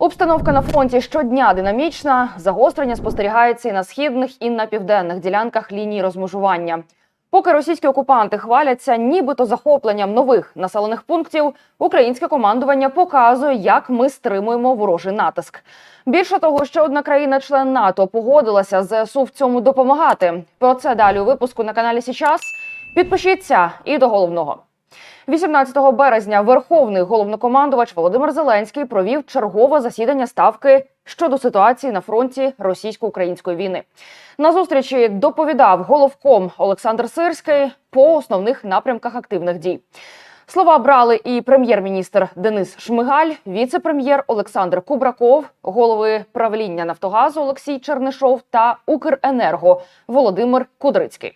Обстановка на фронті щодня динамічна. Загострення спостерігається і на східних, і на південних ділянках лінії розмежування. Поки російські окупанти хваляться нібито захопленням нових населених пунктів, українське командування показує, як ми стримуємо ворожий натиск. Більше того, ще одна країна-член НАТО погодилася ЗСУ в цьому допомагати. Про це далі у випуску на каналі Січас. Підпишіться і до головного. 18 березня Верховний головнокомандувач Володимир Зеленський провів чергове засідання ставки щодо ситуації на фронті російсько-української війни. На зустрічі доповідав головком Олександр Сирський по основних напрямках активних дій. Слова брали і прем'єр-міністр Денис Шмигаль, віце-прем'єр Олександр Кубраков, голови правління Нафтогазу Олексій Чернишов та Укренерго Володимир Кудрицький.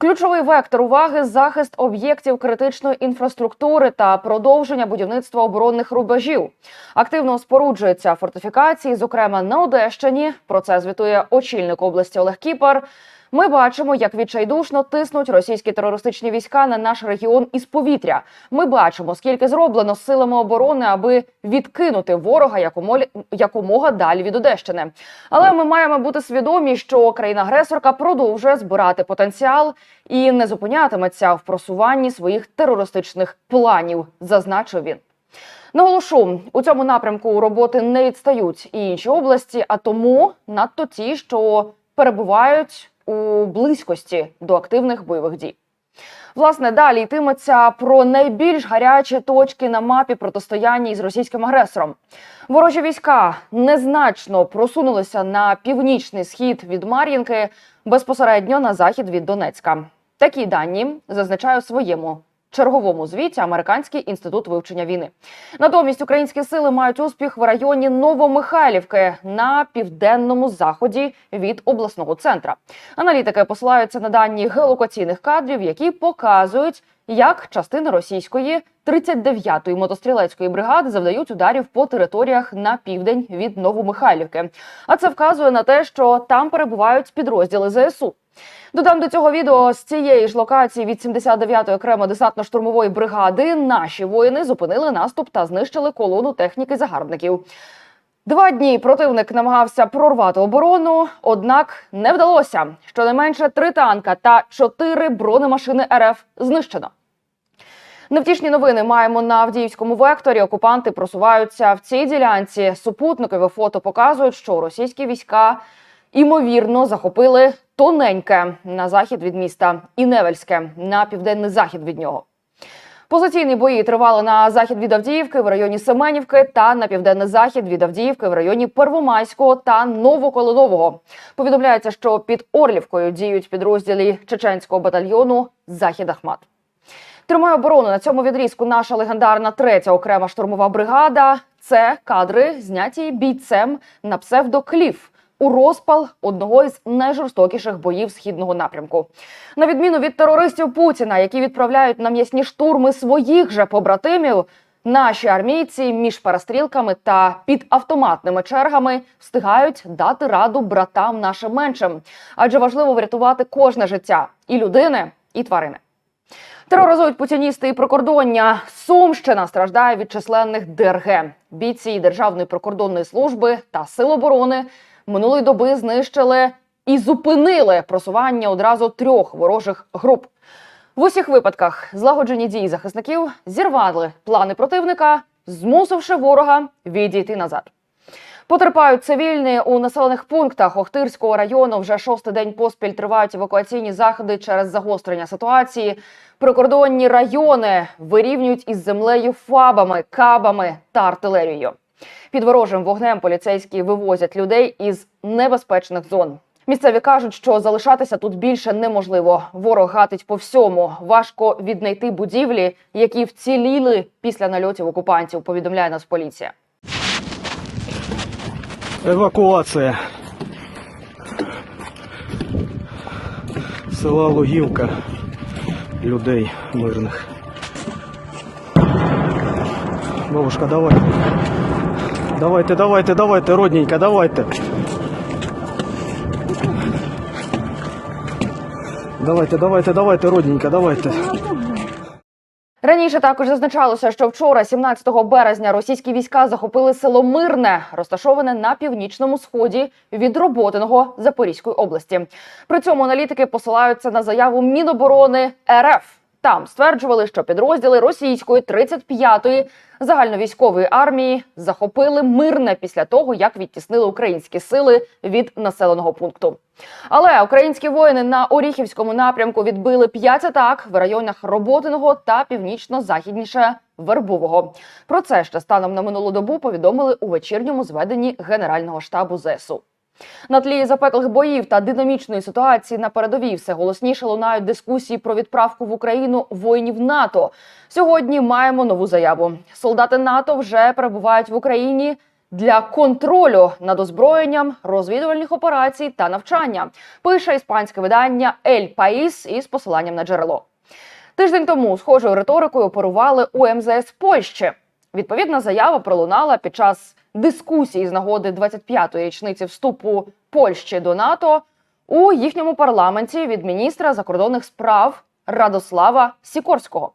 Ключовий вектор уваги захист об'єктів критичної інфраструктури та продовження будівництва оборонних рубежів. Активно споруджуються фортифікації, зокрема на Одещині. Про це звітує очільник області Олег Кіпар. Ми бачимо, як відчайдушно тиснуть російські терористичні війська на наш регіон із повітря. Ми бачимо, скільки зроблено силами оборони, аби відкинути ворога якомога далі від Одещини. Але ми маємо бути свідомі, що країна-агресорка продовжує збирати потенціал і не зупинятиметься в просуванні своїх терористичних планів, зазначив він. Наголошу, у цьому напрямку роботи не відстають і інші області, а тому надто ті, що перебувають у близькості до активних бойових дій. Власне, далі йтиметься про найбільш гарячі точки на мапі протистояння із російським агресором. Ворожі війська незначно просунулися на північний схід від Мар'їнки, безпосередньо на захід від Донецька. Такі дані зазначаю в своєму черговому звіті Американський інститут вивчення війни. Натомість українські сили мають успіх в районі Новомихайлівки на південному заході від обласного центра. Аналітики посилаються на дані геолокаційних кадрів, які показують, як частини російської 39-ї мотострілецької бригади завдають ударів по територіях на південь від Новомихайлівки. А це вказує на те, що там перебувають підрозділи ЗСУ. Додам до цього відео з цієї ж локації від 79-ї окремо десантно-штурмової бригади наші воїни зупинили наступ та знищили колону техніки загарбників. Два дні противник намагався прорвати оборону, однак не вдалося. Щонайменше три танка та чотири бронемашини РФ знищено. Невтішні новини маємо на Авдіївському векторі. Окупанти просуваються в цій ділянці. Супутникові фото показують, що російські війська імовірно захопили тоненьке на захід від міста і Невельське на південний захід від нього. Позиційні бої тривали на захід від Авдіївки в районі Семенівки та на південний захід від Авдіївки в районі Первомайського та Новоколонового. Повідомляється, що під Орлівкою діють підрозділі чеченського батальйону Захід Ахмат. Тримає оборону на цьому відрізку наша легендарна третя окрема штурмова бригада. Це кадри, зняті бійцем на псевдокліф у розпал одного із найжорстокіших боїв східного напрямку. На відміну від терористів Путіна, які відправляють на м'ясні штурми своїх же побратимів. Наші армійці між перестрілками та під автоматними чергами встигають дати раду братам нашим меншим, адже важливо врятувати кожне життя і людини, і тварини. Тероризують путіністи і прикордоння. Сумщина страждає від численних ДРГ. Бійці Державної прикордонної служби та Сил оборони минулої доби знищили і зупинили просування одразу трьох ворожих груп. В усіх випадках злагоджені дії захисників зірвали плани противника, змусивши ворога відійти назад. Потерпають цивільні у населених пунктах Охтирського району. Вже шостий день поспіль тривають евакуаційні заходи через загострення ситуації. Прикордонні райони вирівнюють із землею фабами, кабами та артилерією. Під ворожим вогнем поліцейські вивозять людей із небезпечних зон. Місцеві кажуть, що залишатися тут більше неможливо. Ворог гатить по всьому. Важко віднайти будівлі, які вціліли після нальотів окупантів. Повідомляє нас поліція. Евакуація. Села Лугівка. Людей мирних. Бабушка, давай. Давайте, давайте, давайте, родненька, давайте. Давайте, давайте, давайте, родненька, давайте. Раніше також зазначалося, що вчора, 17 березня, російські війська захопили село Мирне, розташоване на північному сході від Роботиного Запорізької області. При цьому аналітики посилаються на заяву Міноборони РФ. Там стверджували, що підрозділи російської 35-ї загальновійськової армії захопили мирне після того, як відтіснили українські сили від населеного пункту. Але українські воїни на Оріхівському напрямку відбили п'ять атак в районах Роботиного та північно-західніше Вербового. Про це ще станом на минулу добу повідомили у вечірньому зведенні Генерального штабу ЗСУ. На тлі запеклих боїв та динамічної ситуації на передовій все голосніше лунають дискусії про відправку в Україну воїнів НАТО. Сьогодні маємо нову заяву. Солдати НАТО вже перебувають в Україні для контролю над озброєнням, розвідувальних операцій та навчання. Пише іспанське видання Ель Паїс із посиланням на джерело. Тиждень тому схожою риторикою оперували у МЗС Польщі. Відповідна заява пролунала під час дискусії з нагоди 25-ї річниці вступу Польщі до НАТО у їхньому парламенті від міністра закордонних справ Радослава Сікорського.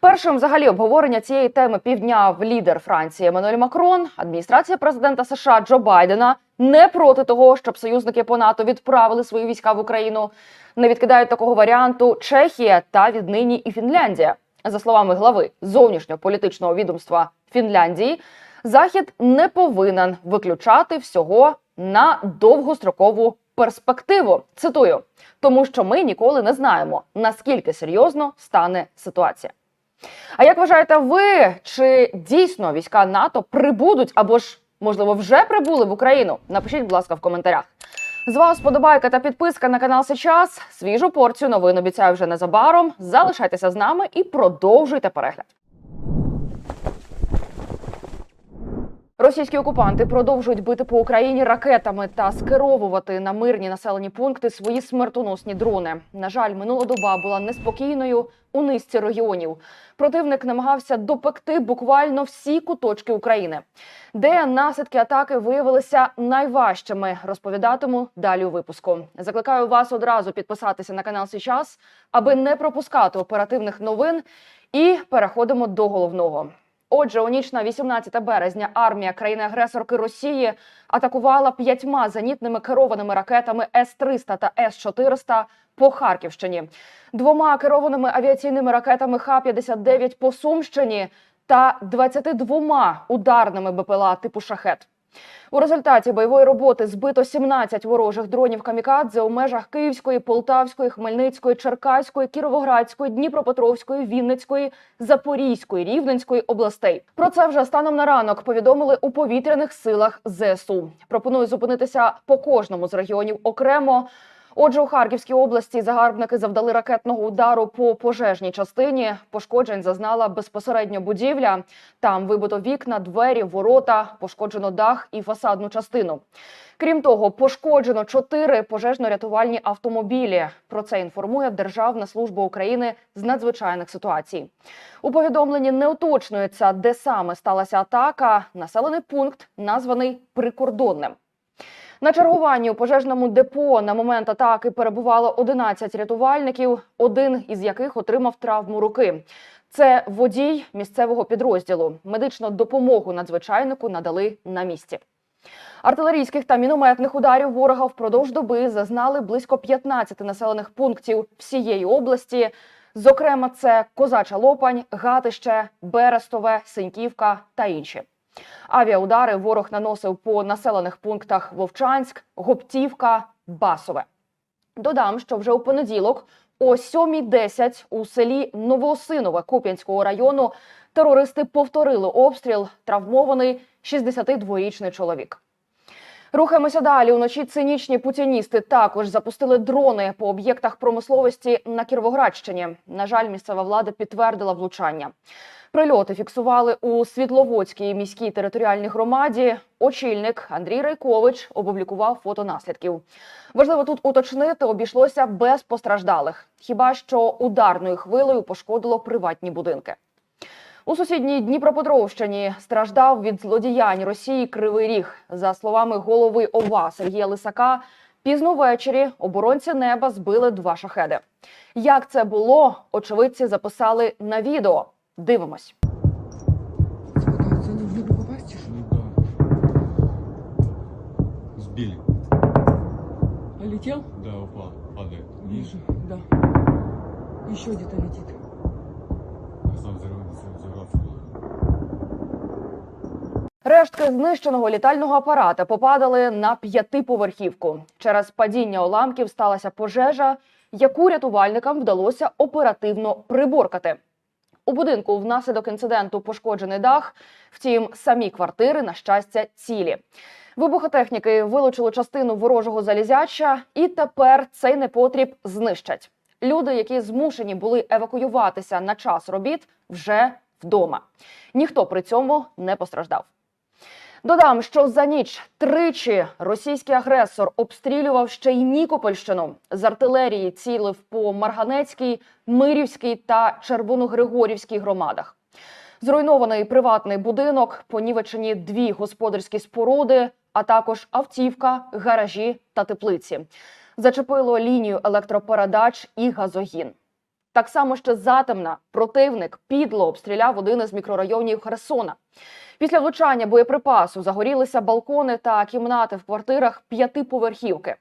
Першим взагалі обговорення цієї теми півдняв лідер Франції Еммануель Макрон. Адміністрація президента США Джо Байдена не проти того, щоб союзники по НАТО відправили свої війська в Україну. Не відкидають такого варіанту Чехія та віднині і Фінляндія. За словами глави зовнішньополітичного відомства Фінляндії, Захід не повинен виключати всього на довгострокову перспективу. Цитую, тому що ми ніколи не знаємо, наскільки серйозно стане ситуація. А як вважаєте ви, чи дійсно війська НАТО прибудуть або ж можливо вже прибули в Україну? Напишіть, будь ласка, в коментарях. З вас подобайка та підписка на канал Сейчас. Свіжу порцію новин обіцяю вже незабаром. Залишайтеся з нами і продовжуйте перегляд. Російські окупанти продовжують бити по Україні ракетами та скеровувати на мирні населені пункти свої смертоносні дрони. На жаль, минула доба була неспокійною у низці регіонів. Противник намагався допекти буквально всі куточки України, де наслідки атаки виявилися найважчими. Розповідатиму далі у випуску. Закликаю вас одразу підписатися на канал Сейчас, аби не пропускати оперативних новин. І переходимо до головного. Отже, у ніч на 18 березня армія країни-агресорки Росії атакувала п'ятьма зенітними керованими ракетами С-300 та С-400 по Харківщині, двома керованими авіаційними ракетами Х-59 по Сумщині та 22 ударними БПЛА типу «Шахет». У результаті бойової роботи збито 17 ворожих дронів камікадзе у межах Київської, Полтавської, Хмельницької, Черкаської, Кіровоградської, Дніпропетровської, Вінницької, Запорізької, Рівненської областей. Про це вже станом на ранок повідомили у повітряних силах ЗСУ. Пропоную зупинитися по кожному з регіонів окремо. Отже, у Харківській області загарбники завдали ракетного удару по пожежній частині. Пошкоджень зазнала безпосередньо будівля. Там вибито вікна, двері, ворота, пошкоджено дах і фасадну частину. Крім того, пошкоджено чотири пожежно-рятувальні автомобілі. Про це інформує Державна служба України з надзвичайних ситуацій. У повідомленні не уточнюється, де саме сталася атака. Населений пункт названий прикордонним. На чергуванні у пожежному депо на момент атаки перебувало 11 рятувальників, один із яких отримав травму руки. Це водій місцевого підрозділу. Медичну допомогу надзвичайнику надали на місці. Артилерійських та мінометних ударів ворога впродовж доби зазнали близько 15 населених пунктів всієї області. Зокрема, це Козача Лопань, Гатище, Берестове, Синьківка та інші. Авіаудари ворог наносив по населених пунктах Вовчанськ, Гоптівка, Басове. Додам, що вже у понеділок о 7.10 у селі Новоосинове Куп'янського району терористи повторили обстріл. Травмований 62-річний чоловік. Рухаємося далі. Уночі цинічні путіністи також запустили дрони по об'єктах промисловості на Кіровоградщині. На жаль, місцева влада підтвердила влучання. Прильоти фіксували у Світловодській міській територіальній громаді. Очільник Андрій Райкович опублікував фото наслідків. Важливо тут уточнити, обійшлося без постраждалих. Хіба що ударною хвилею пошкодило приватні будинки. У сусідній Дніпропетровщині страждав від злодіянь Росії Кривий Ріг. За словами голови ОВА Сергія Лисака, пізно ввечері оборонці неба збили два шахеди. Як це було, очевидці записали на відео. Дивимось. Ну да. Сбили. А летел? Да, упал. Падает. Вижу, да. Еще где-то летит. Рештки знищеного літального апарата попадали на п'ятиповерхівку. Через падіння уламків сталася пожежа, яку рятувальникам вдалося оперативно приборкати. У будинку внаслідок інциденту пошкоджений дах, втім, самі квартири, на щастя, цілі. Вибухотехніки вилучили частину ворожого залізяча, і тепер цей непотріб знищать. Люди, які змушені були евакуюватися на час робіт, вже вдома. Ніхто при цьому не постраждав. Додам, що за ніч тричі російський агресор обстрілював ще й Нікопольщину. З артилерії цілив по Марганецькій, Мирівській та Червоногригорівській громадах. Зруйнований приватний будинок, понівечені дві господарські споруди, а також автівка, гаражі та теплиці. Зачепило лінію електропередач і газогін. Так само ще затемна противник підло обстріляв один із мікрорайонів Херсона. Після влучання боєприпасу загорілися балкони та кімнати в квартирах п'ятиповерхівки.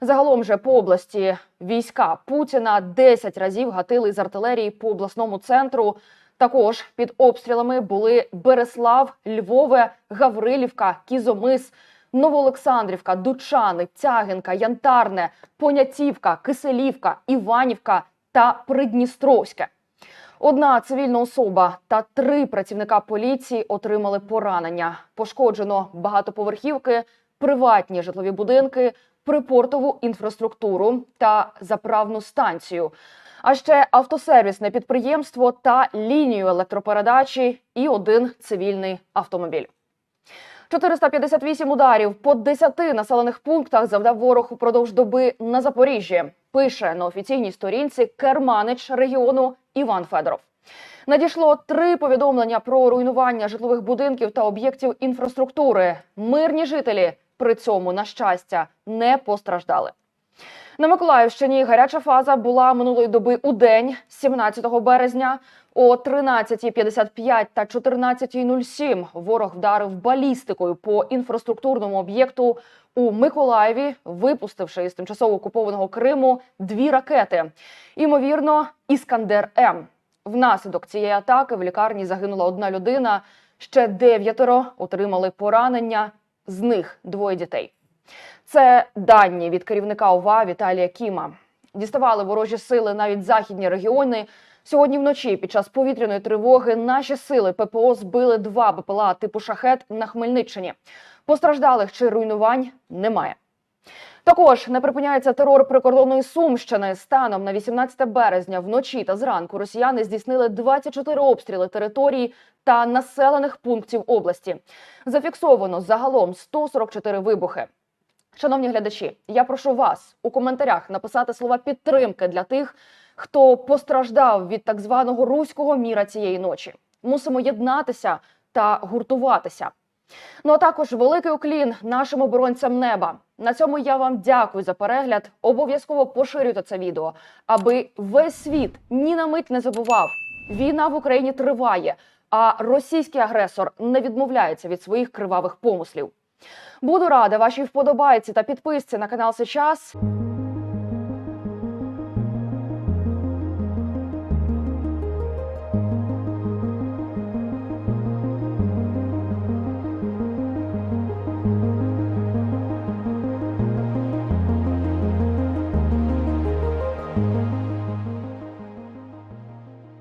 Загалом же по області війська Путіна 10 разів гатили з артилерії по обласному центру. Також під обстрілами були Береслав, Львове, Гаврилівка, Кізомис, Новоолександрівка, Дучани, Тягинка, Янтарне, Понятівка, Киселівка, Іванівка та Придністровське. Одна цивільна особа та три працівника поліції отримали поранення. Пошкоджено багатоповерхівки, приватні житлові будинки, припортову інфраструктуру та заправну станцію. А ще автосервісне підприємство та лінію електропередачі і один цивільний автомобіль. 458 ударів по 10 населених пунктах завдав ворог упродовж доби на Запоріжжі. Пише на офіційній сторінці керманич регіону Іван Федоров. Надійшло три повідомлення про руйнування житлових будинків та об'єктів інфраструктури. Мирні жителі при цьому, на щастя, не постраждали. На Миколаївщині гаряча фаза була минулої доби у день, 17 березня. О 13.55 та 14.07 ворог вдарив балістикою по інфраструктурному об'єкту у Миколаєві, випустивши із тимчасово окупованого Криму дві ракети. Імовірно, Іскандер М. Внаслідок цієї атаки в лікарні загинула одна людина. Ще дев'ятеро отримали поранення, з них двоє дітей. Це дані від керівника ОВА Віталія Кіма. Діставали ворожі сили навіть західні регіони. Сьогодні вночі під час повітряної тривоги наші сили ППО збили два БПЛА типу шахет на Хмельниччині. Постраждалих чи руйнувань немає. Також не припиняється терор прикордонної Сумщини. Станом на 18 березня вночі та зранку росіяни здійснили 24 обстріли територій та населених пунктів області. Зафіксовано загалом 144 вибухи. Шановні глядачі, я прошу вас у коментарях написати слова підтримки для тих, хто постраждав від так званого руського міра цієї ночі. Мусимо єднатися та гуртуватися. Ну а також великий уклін нашим оборонцям неба. На цьому я вам дякую за перегляд. Обов'язково поширюйте це відео, аби весь світ ні на мить не забував. Війна в Україні триває, а російський агресор не відмовляється від своїх кривавих помислів. Буду рада вашій вподобайці та підписці на канал Сейчас.